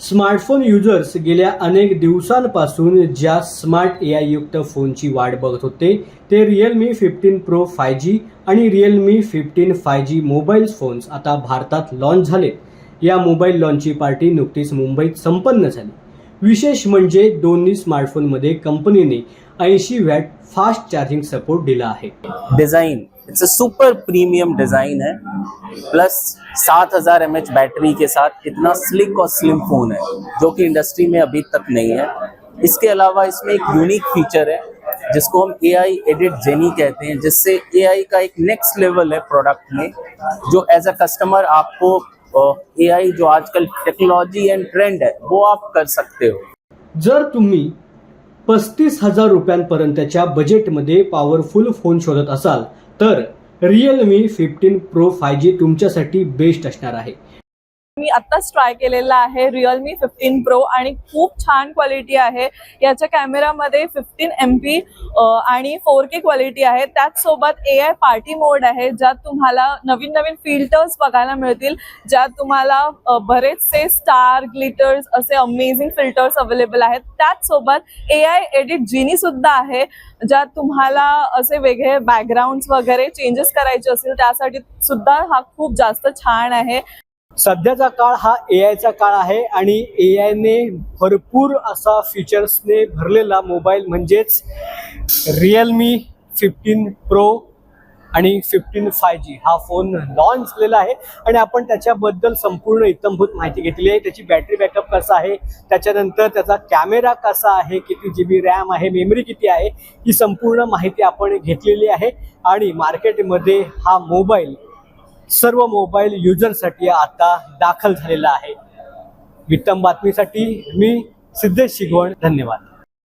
Smartphone users गेल्या अनेक दिवसांपासून ज्या स्मार्ट ए आय युक्त फोनची वाट बघत होते ते Realme fifteen pro five G आणि Realme fifteen five G mobile phones आता भारतात लॉन्च झाले या मोबाईल लॉन्चची पार्टी नुकतीच मुंबईत संपन्न झाली. विशेष म्हणजे दोन्ही स्मार्टफोनमध्ये कंपनीने ऐंशी वॅट फास्ट चार्जिंग सपोर्ट दिला आहे. Design it's a super premium design है. प्लस 7000 हज़ार बैटरी के साथ इतना स्लिक और स्लिम फ़ोन है, जो कि इंडस्ट्री में अभी तक नहीं है। इसके अलावा इसमें एक यूनिक फीचर है, जिसको हम ए आई एडिट जेनी कहते हैं, जिससे ए आई का एक नेक्स्ट लेवल है प्रोडक्ट में, जो एज अ कस्टमर आपको ए आई जो आजकल टेक्नोलॉजी एंड ट्रेंड है वो आप कर सकते हो। जर तुम्ही पस्तीस हजार रुपयांपर्यंतच्या बजेटमध्ये पॉवरफुल फोन शोधत असाल तर Realme fifteen pro five G तुमच्यासाठी बेस्ट असणार आहे. मी आत्ताच ट्राय केलेला आहे रिअलमी फिफ्टीन प्रो आणि खूप छान क्वालिटी आहे. याच्या कॅमेरामध्ये फिफ्टीन एम पी आणि फोर के क्वालिटी आहे. त्याचसोबत ए आय पार्टी मोड आहे ज्यात तुम्हाला नवीन नवीन फिल्टर्स बघायला मिळतील ज्यात तुम्हाला बरेचसे स्टार ग्लिटर्स असे अमेझिंग फिल्टर्स अवेलेबल आहेत. त्याचसोबत ए आय एडिट जिनी सुद्धा आहे ज्यात तुम्हाला असे वेगळे बॅकग्राऊंड वगैरे चेंजेस करायचे असतील त्यासाठी सुद्धा हा खूप जास्त छान आहे. सध्याचा काळ हा ए आयचा काळ आहे आणि ए आयने भरपूर असा फीचर्सने भरलेला मोबाईल म्हणजेच रिअलमी फिफ्टीन प्रो आणि फिफ्टीन फाय जी हा फोन लॉन्च झालेला आहे. आणि आपण त्याच्याबद्दल संपूर्ण इतंभूत माहिती घेतली आहे. त्याची बॅटरी बॅकअप कसा आहे? त्याच्यानंतर त्याचा कॅमेरा कसा आहे? किती जी बी रॅम आहे? मेमरी किती आहे? ही संपूर्ण माहिती आपण घेतलेली आहे. आणि मार्केटमध्ये हा मोबाईल सर्व मोबाईल युजरसाठी आता दाखल झालेला आहे. वित्तम बातमीसाठी मी सिद्धेश शिगवण धन्यवाद.